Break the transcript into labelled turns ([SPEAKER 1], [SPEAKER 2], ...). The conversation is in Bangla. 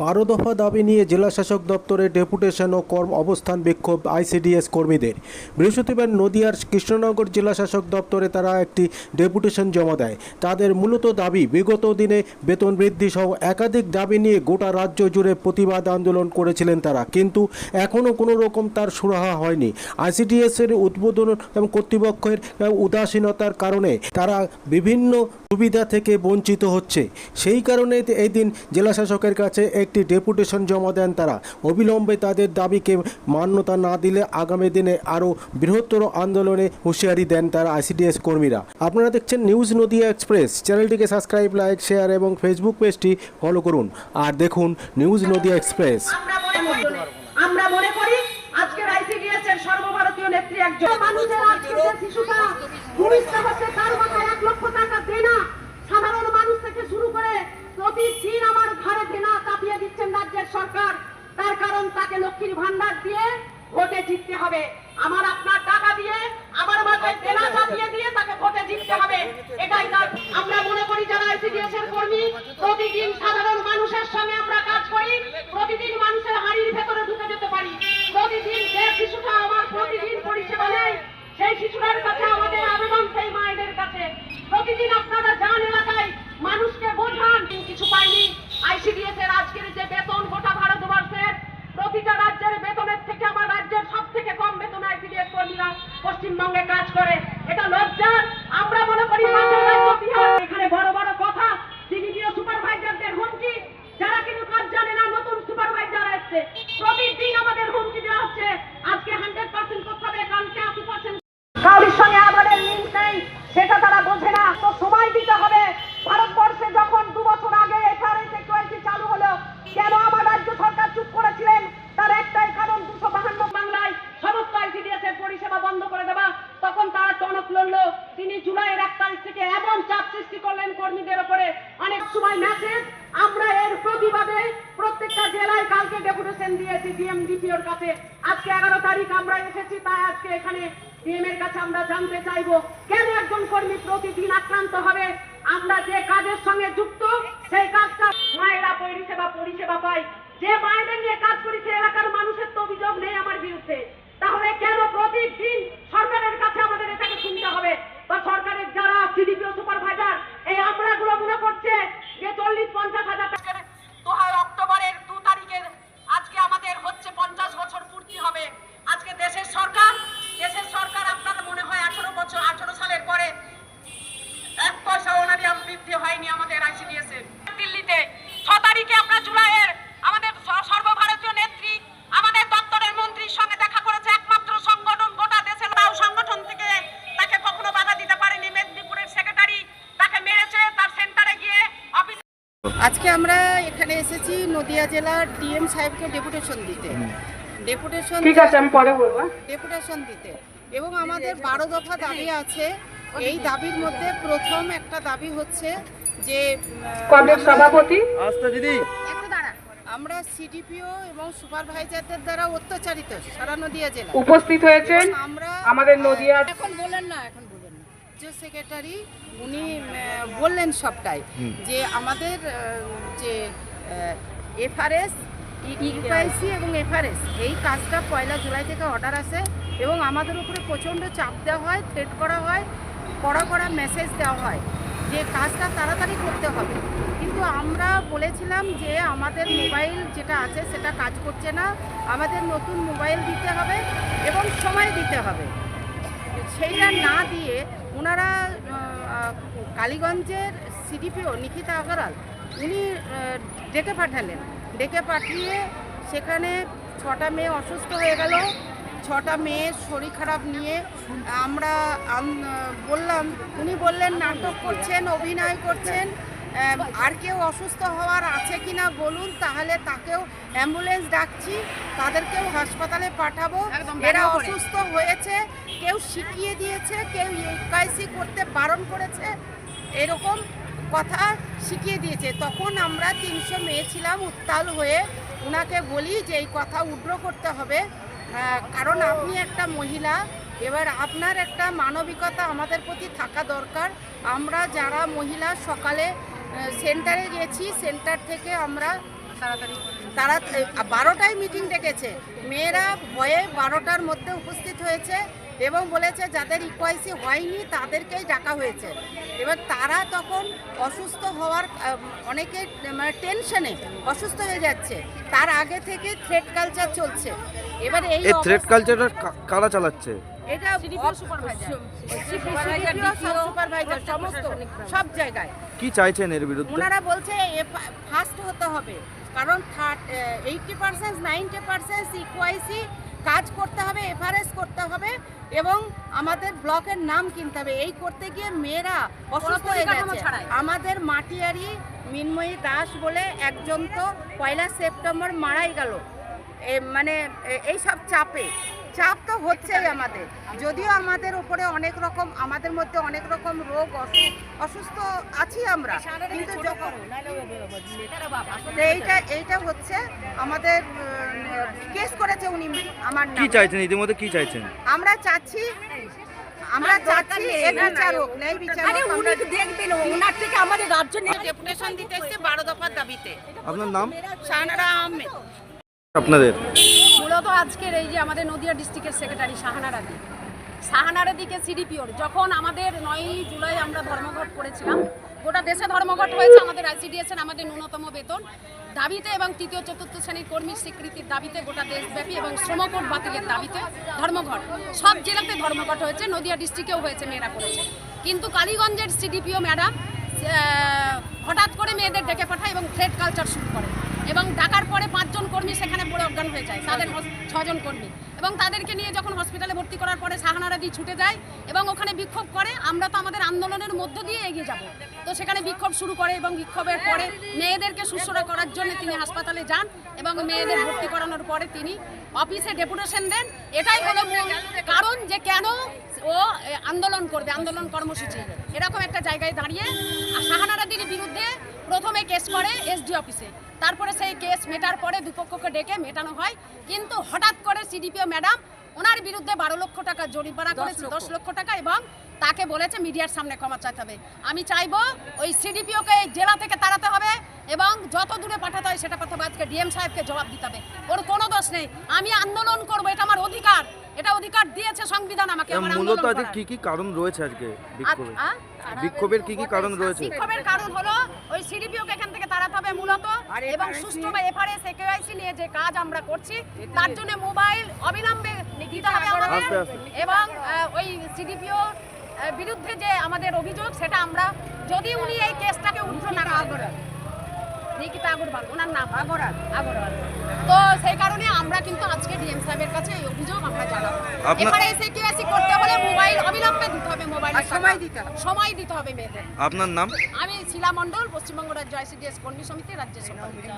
[SPEAKER 1] বারো দফা দাবি নিয়ে জেলাশাসক দপ্তরে ডেপুটেশন ও কর্ম অবস্থান বিক্ষোভ আইসিডিএস কর্মীদের। বৃহস্পতিবার নদিয়ার কৃষ্ণনগর জেলাশাসক দপ্তরে তারা একটি ডেপুটেশন জমা দেয়। তাদের মূলত দাবি, বিগত দিনে বেতন বৃদ্ধি সহ একাধিক দাবি নিয়ে গোটা রাজ্য জুড়ে প্রতিবাদ আন্দোলন করেছিলেন তারা। কিন্তু এখনও কোনো রকম তার সুরাহা হয়নি। আইসিডিএস এর উদ্বোধন এবং কর্তৃপক্ষের উদাসীনতার কারণে তারা বিভিন্ন সুবিধা থেকে বঞ্চিত হচ্ছে। সেই কারণে এই দিন জেলাশাসকের কাছে একটি ডেপুটেশন জমা দেন তারা। অবিলম্বে তাদের দাবিকে মান্যতা না দিলে আগামী দিনে আরও বৃহত্তর আন্দোলনে হুঁশিয়ারি দেন তারা আইসিডিএস কর্মীরা। আপনারা দেখছেন নিউজ নদিয়া এক্সপ্রেস। চ্যানেলটিকে সাবস্ক্রাইব লাইক শেয়ার এবং ফেসবুক পেজটি ফলো করুন। আর দেখুন নিউজ নদিয়া এক্সপ্রেস।
[SPEAKER 2] আমরা মনে করি আজকের আইসিডিএস এর সর্বভারতীয় নেত্রী একজন। মানুষের শিশুটা ভূমিষ্ঠ হচ্ছে তার মাথায় এক লক্ষ টাকা দেনা সাধারণ মানুষ থেকে শুরু করে প্রতিদিন আমার ঘরে দেনা চাপিয়ে দিচ্ছেন রাজ্যের সরকার তার কারণ তাকে লক্ষ্মীর ভান্ডার দিয়ে ভোটে জিততে হবে। আমার আপনার টাকা দিয়ে, আমার মাথায় দেনা চাপিয়ে দিয়ে তাকে ভোটে জিততে হবে। এটাই তার আমরা মনে করি যারা আইসিডিএস এর কর্মী, প্রতিদিন সাধারণ মানুষের সঙ্গে আমরা কাজ করি, প্রতিদিন মানুষের হাড়ির ভেতরে ঢুকে যেতে পারি। প্রতিদিন যে শিশুটা আমার প্রতিদিন পরিষেবা নেয়, সেই শিশুটার কাছে আমাদের আবেদন সেই মায়েদের কাছে। প্রতিদিন আপনারা যান এলাকায়, মানুষকে বোঝান। কিছু পাইনি। আইসিডিএস এর আজকের যে বেতন প্রতিটা রাজ্যের বেতনের থেকে আমার রাজ্যের সব থেকে কম বেতন আইসিডিএস কর্মীরা পশ্চিমবঙ্গে কাজ করে। এটা লজ্জার। আমরা মনে করি এখানে বড় বড় কথা সিনিয়র সুপারভাইজারদের হুমকি যারা কিন্তু কাজ জানে না নতুন সুপারভাইজার আসছে প্রতিদিন আমাদের হুমকি দেওয়া হচ্ছে আজকে হান্ড্রেড পার্সেন্ট করতে হবে কালকে আশি পার্সেন্ট কাউরির সঙ্গে আমাদের লিঙ্ক নেই সেটা তারা বোঝে না তো সময় দিতে হবে ভারতবর্ষে যখন দু বছর আগে এফআরএস ইকুয়ালিটি চালু হলো কেন আমার রাজ্য সরকার চুপ করেছিলেন তার একটাই কারণ দুশো বাহান্ন বাংলায় সমস্ত আইসিডিএস এর পরিষেবা বন্ধ করে দেওয়া তখন তারা টনক লড়লো তিনি জুলাইয়ের এক তারিখ থেকে এমন চাপ সৃষ্টি করলেন কর্মীদের উপরে অনেক সময় আমরা এর প্রতিবাদে প্রত্যেকটা জেলায় কালকে ডেপুটেশন দিয়েছি ডিএম ডিপিওর কাছে। আজকে এগারো তারিখ আমরা এসেছি, তাই আজকে এখানে ডিএম কাছে আমরা জানতে চাইব, কেন একজন কর্মী প্রতিদিন আক্রান্ত হবে? আমরা যে কাজের সঙ্গে যুক্ত, সেই কাজটা মায়েরা পরিষেবা পরিষেবা পাই যে মায়েদের নিয়ে কাজ করি এলাকার মানুষের তো অভিযোগ নেই আমার বিরুদ্ধে। তাহলে কেন প্রতিদিন সরকারের কাছে আমাদের এটাকে শুনতে হবে? বা সরকারের যারা সিডিপিও সুপারভাইজার এই আমরা গুলো মনে করছে যে চল্লিশ পঞ্চাশ হাজার টাকার দু অক্টোবরের দু তারিখের আজকে আমাদের হচ্ছে পঞ্চাশ বছর পূর্তি হবে আজকে দেশের সরকার দেশের সরকার আপনার মনে হয় আঠারো বছর আঠারো সালের পরে এক পয়সা অনারিয়াম বৃদ্ধি হয়নি আমাদের আইসিডিএস এর দিল্লিতে ছ তারিখে আমরা জুলাইয়ের আমাদের স- সর্বভারতীয় নেত্রী আমাদের দপ্তরের মন্ত্রীর সঙ্গে দেখা করেছে একমাত্র সংগঠন গোটা দেশের তাও সংগঠন থেকে তাকে কখনো বাধা দিতে পারেনি মেদিনীপুরের সেক্রেটারি তাকে মেরেছে তার সেন্টারে গিয়ে অফিস
[SPEAKER 3] আজকে আমরা এখানে এসেছি নদিয়া জেলার ডিএম সাহেবকে ডেপুটেশন দিতে। ডেপুটেশন
[SPEAKER 2] ঠিক আছে আমি পরে বলব।
[SPEAKER 3] ডেপুটেশন দিতে। এবং আমাদের বারো দফা দাবি আছে। এই দাবির মধ্যে প্রথম একটা দাবি হচ্ছে যে
[SPEAKER 2] সভাপতি?
[SPEAKER 3] আমরা সিডিপিও এবং সুপারভাইজারদের দ্বারা অত্যাচারিত সারা নদিয়া জেলা।
[SPEAKER 2] উপস্থিত হয়েছেন
[SPEAKER 3] আমরা
[SPEAKER 2] আমাদের নদিয়ার
[SPEAKER 3] এখন বলেন না এখন বলেন না। যে সেক্রেটারি উনি বললেন সবটাই যে আমাদের যে এফআরএস ইউআইসি এবং এফআরএস এই কাজটা পয়লা জুলাই থেকে অর্ডার আসে এবং আমাদের উপরে প্রচণ্ড চাপ দেওয়া হয় থ্রেট করা হয় কড়া কড়া মেসেজ দেওয়া হয় যে কাজটা তাড়াতাড়ি করতে হবে। কিন্তু আমরা বলেছিলাম যে আমাদের মোবাইল যেটা আছে সেটা কাজ করছে না আমাদের নতুন মোবাইল দিতে হবে এবং সময় দিতে হবে। সেইটা না দিয়ে ওনারা কালীগঞ্জের সিডিপিও নিকিতা আগরওয়াল উনি ডেকে পাঠালেন। ডেকে পাঠিয়ে সেখানে ছটা মেয়ে অসুস্থ হয়ে গেল। ছটা মেয়ের শরীর খারাপ নিয়ে আমরা বললাম উনি বললেন নাটক করছেন অভিনয় করছেন আর কেউ অসুস্থ হওয়ার আছে কি না বলুন তাহলে তাকেও অ্যাম্বুলেন্স ডাকছি তাদেরকেও হাসপাতালে পাঠাবো। এরা অসুস্থ হয়েছে কেউ শিখিয়ে দিয়েছে কেউ ইউকাইসি করতে বারণ করেছে। এরকম কথা শিখিয়ে দিয়েছে। তখন আমরা তিনশো মেয়ে ছিলাম, উত্তাল হয়ে ওনাকে বলি যে, এই কথা উগ্র করতে হবে। কারণ আপনি একটা মহিলা। এবার আপনার একটা মানবিকতা আমাদের প্রতি থাকা দরকার। আমরা যারা মহিলা, সকালে সেন্টারে গেছি সেন্টার থেকে আমরা তাড়াতাড়ি তারা বারোটায় মিটিং ডেকেছে। মেয়েরা ভয়ে বারোটার মধ্যে উপস্থিত হয়েছে। এবং বলেছে যাদের ইকোয়াইসি হয়নি তাদেরকেই ডাকা হয়েছে। এবার তারা তখন অসুস্থ হওয়ার অনেকে মানে টেনশনে অসুস্থ হয়ে যাচ্ছে। তার আগে থেকে থ্রেড কালচার চলছে। এবার এই
[SPEAKER 4] এই থ্রেড কালচারটা কারা চালাচ্ছে?
[SPEAKER 3] এটা সমস্ত সব জায়গায়।
[SPEAKER 4] কি চাইছেন এর বিরুদ্ধে?
[SPEAKER 3] ওনারা বলছে ফার্স্ট হতে হবে। কারণ এইটটি পার্সেন্ট নাইনটি পার্সেন্ট ইকুয়াইসি কাজ করতে হবে এফআরএস করতে হবে এবং আমাদের ব্লকের নাম কিনতে হবে। এই করতে গিয়ে মেয়েরা অসুস্থ হয়ে গেছে। আমাদের মাটিয়ারি মিনময়ী দাস বলে একজন তো পয়লা সেপ্টেম্বর মারাই গেল। মানে এই সব চাপে। চাপ তো হচ্ছেই আমাদের। যদিও আমাদের উপরে অনেক রকম আমাদের মধ্যে অনেক রকম রোগ অসুখ অসুস্থ আছি আমরা। কিন্তু যখন এইটা এইটা হচ্ছে আমাদের কেস করেছে উনি আমার
[SPEAKER 4] কি চাইছেন? ইতিমধ্যে কি চাইছেন?
[SPEAKER 3] আমরা চাচ্ছি আমরা চাচ্ছি এর বিচার হোক ন্যায় বিচার
[SPEAKER 5] আরে উনি তো দেখবেন ওনার থেকে আমাদের রাজ্য নিয়ে
[SPEAKER 3] ডেপুটেশন দিতে এসছে বারো দফার দাবিতে।
[SPEAKER 4] আপনার নাম?
[SPEAKER 3] শাহনারা আহমেদ।
[SPEAKER 4] আপনাদের?
[SPEAKER 2] মূলত আজকের এই যে আমাদের নদিয়া ডিস্ট্রিক্টের সেক্রেটারি শাহানার আদি শাহানার দিকে সিডিপিওর যখন আমাদের নয়ই জুলাই আমরা ধর্মঘট করেছিলাম, গোটা দেশে ধর্মঘট হয়েছে আমাদের আইসিডিএসএন আমাদের ন্যূনতম বেতন। দাবিতে এবং তৃতীয় চতুর্থ শ্রেণির কর্মী স্বীকৃতির দাবিতে গোটা দেশব্যাপী এবং শ্রমকোট বাতিলের দাবিতে ধর্মঘট। সব জেলাতে ধর্মঘট হয়েছে, নদিয়া ডিস্ট্রিক্টেও হয়েছে, মেয়েরা করেছে। কিন্তু কালীগঞ্জের সিডিপিও ম্যাডাম হঠাৎ করে মেয়েদের ডেকে পাঠায় এবং থ্রেড কালচার শুরু করে। এবং ডাকার পরে পাঁচজন কর্মী সেখানে পড়ে অজ্ঞান হয়ে যায়। তাদের ছজন কর্মী। এবং তাদেরকে নিয়ে যখন হসপিটালে ভর্তি করার পরে সাহানারা দিয়ে ছুটে যায় এবং ওখানে বিক্ষোভ করে, আমরা তো আমাদের আন্দোলনের মধ্য দিয়ে এগিয়ে যাব। তো সেখানে বিক্ষোভ শুরু করে এবং বিক্ষোভের পরে মেয়েদেরকে সুস্থরা করার জন্য তিনি হাসপাতালে যান এবং মেয়েদের ভর্তি করানোর পরে তিনি অফিসে ডেপুটেশন দেন। এটাই হলো মূল কারণ যে কেন ও আন্দোলন করবে, আন্দোলন কর্মসূচি। এরকম একটা জায়গায় দাঁড়িয়ে বিরুদ্ধে প্রথমে কেস করে এসডি অফিসে তারপরে সেই কেস মেটার পরে দুপক্ষকে ডেকে মেটানো হয়। কিন্তু হঠাৎ করে সিডিপিও ম্যাডাম ওনার বিরুদ্ধে বারো লক্ষ টাকা জরিমানা করেছে দশ লক্ষ টাকা এবং তাকে বলেছে মিডিয়ার সামনে ক্ষমা চাইতে হবে। আমি চাইব ওই সিডিপিওকে জেলা থেকে তাড়াতে হবে এবং যত দূরে পাঠাতে হয় সেটা হবে আজকে ডিএম সাহেবকে জবাব দিতে হবে। ওর কোনো দোষ নেই। আমি আন্দোলন করব এটা আমার অধিকার। এটা অধিকার দিয়েছে সংবিধান আমাকে
[SPEAKER 4] মূলত আজকে কি কি কারণ রয়েছে আজকে বিক্ষোভে? বিক্ষোভের কি কি কারণ রয়েছে?
[SPEAKER 2] বিক্ষোভের কারণ হলো ওই সিডিপিওকে তাড়াতে হবে মূলত এবং সুষ্ঠু এফআরএস একেআইসি নিয়ে যে কাজ আমরা করছি তার জন্য মোবাইল অবিলম্বে দিতে হবে আমাদের। এবং ওই সিডিপিও বিরুদ্ধে যে আমাদের অভিযোগ সেটা আমরা যদি উনি এই কেসটাকে উঠো না আগরওয়াল নিকিতা আগরওয়াল ওনার নাম আগরওয়াল আগরওয়াল। তো সেই কারণে আমরা কিন্তু আজকে ডিএম সাহেবের কাছে এই অভিযোগ আমরা জানাব।
[SPEAKER 4] আপনার-
[SPEAKER 2] এসে একেআইসি করতে হলে মোবাইল অবিলম্বে দিতে হবে মোবাইল
[SPEAKER 3] সময় দিতে হবে।
[SPEAKER 2] সময় দিতে হবে মেয়েদের।
[SPEAKER 4] আপনার নাম?
[SPEAKER 2] আমি শিলা মণ্ডল পশ্চিমবঙ্গ রাজ্য আইসিডিএস কর্মী সমিতি রাজ্য সম্পাদিকা